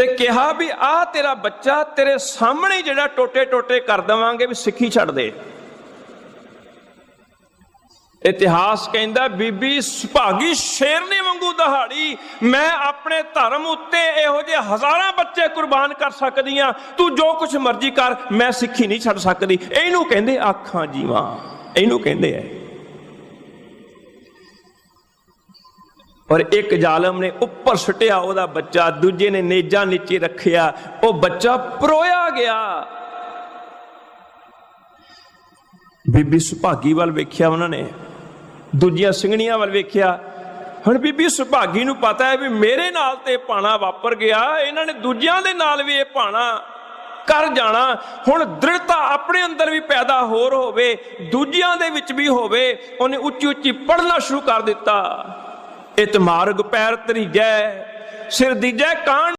ਤੇ ਕਿਹਾ ਵੀ ਆਹ ਤੇਰਾ ਬੱਚਾ ਤੇਰੇ ਸਾਹਮਣੇ ਜਿਹੜਾ ਟੋਟੇ ਟੋਟੇ ਕਰ ਦਵਾਂਗੇ ਵੀ ਸਿੱਖੀ ਛੱਡ ਦੇ। ਇਤਿਹਾਸ ਕਹਿੰਦਾ, ਬੀਬੀ ਸੁਭਾਗੀ ਸ਼ੇਰਨੀ ਵਾਂਗੂ ਦਹਾੜੀ, ਮੈਂ ਆਪਣੇ ਧਰਮ ਉੱਤੇ ਇਹੋ ਜਿਹੇ ਹਜ਼ਾਰਾਂ ਬੱਚੇ ਕੁਰਬਾਨ ਕਰ ਸਕਦੀ ਆ ਤੂੰ ਜੋ ਕੁਝ ਮਰਜ਼ੀ ਕਰ, ਮੈਂ ਸਿੱਖੀ ਨਹੀਂ ਛੱਡ ਸਕਦੀ। ਇਹਨੂੰ ਕਹਿੰਦੇ ਆਖਾਂ ਜੀਵਾਂ। ਇਹਨੂੰ ਕਹਿੰਦੇ ਐ ਔਰ ਇੱਕ ਜ਼ਾਲਮ ਨੇ ਉੱਪਰ ਸੁੱਟਿਆ ਉਹਦਾ ਬੱਚਾ, ਦੂਜੇ ਨੇ ਨੇਜਾ ਨੀਚੇ ਰੱਖਿਆ, ਉਹ ਬੱਚਾ ਪਰੋਇਆ ਗਿਆ। ਬੀਬੀ ਸੁਭਾਗੀ ਵੱਲ ਵੇਖਿਆ ਉਹਨਾਂ ਨੇ, ਦੂਜੀਆਂ ਸਿੰਘਣੀਆਂ ਵੱਲ ਵੇਖਿਆ। ਹੁਣ ਬੀਬੀ ਸੁਭਾਗੀ ਨੂੰ ਪਤਾ ਹੈ ਵੀ ਮੇਰੇ ਨਾਲ ਤੇ ਪਾਣਾ ਵਾਪਰ ਗਿਆ, ਇਹਨਾਂ ਨੇ ਦੂਜਿਆਂ ਦੇ ਨਾਲ ਵੀ ਇਹ ਪਾਣਾ ਕਰ ਜਾਣਾ। ਹੁਣ ਦ੍ਰਿੜਤਾ ਆਪਣੇ ਅੰਦਰ ਵੀ ਪੈਦਾ ਹੋਰ ਹੋਵੇ, ਦੂਜਿਆਂ ਦੇ ਵਿੱਚ ਵੀ ਹੋਵੇ, ਉਹਨੇ ਉੱਚੀ ਉੱਚੀ ਪੜ੍ਹਨਾ ਸ਼ੁਰੂ ਕਰ ਦਿੱਤਾ। ਇਤਮਾਰਗ ਪੈਰ ਤਰੀਜੈ ਸਿਰ ਦੀਜੈ ਕਾਣ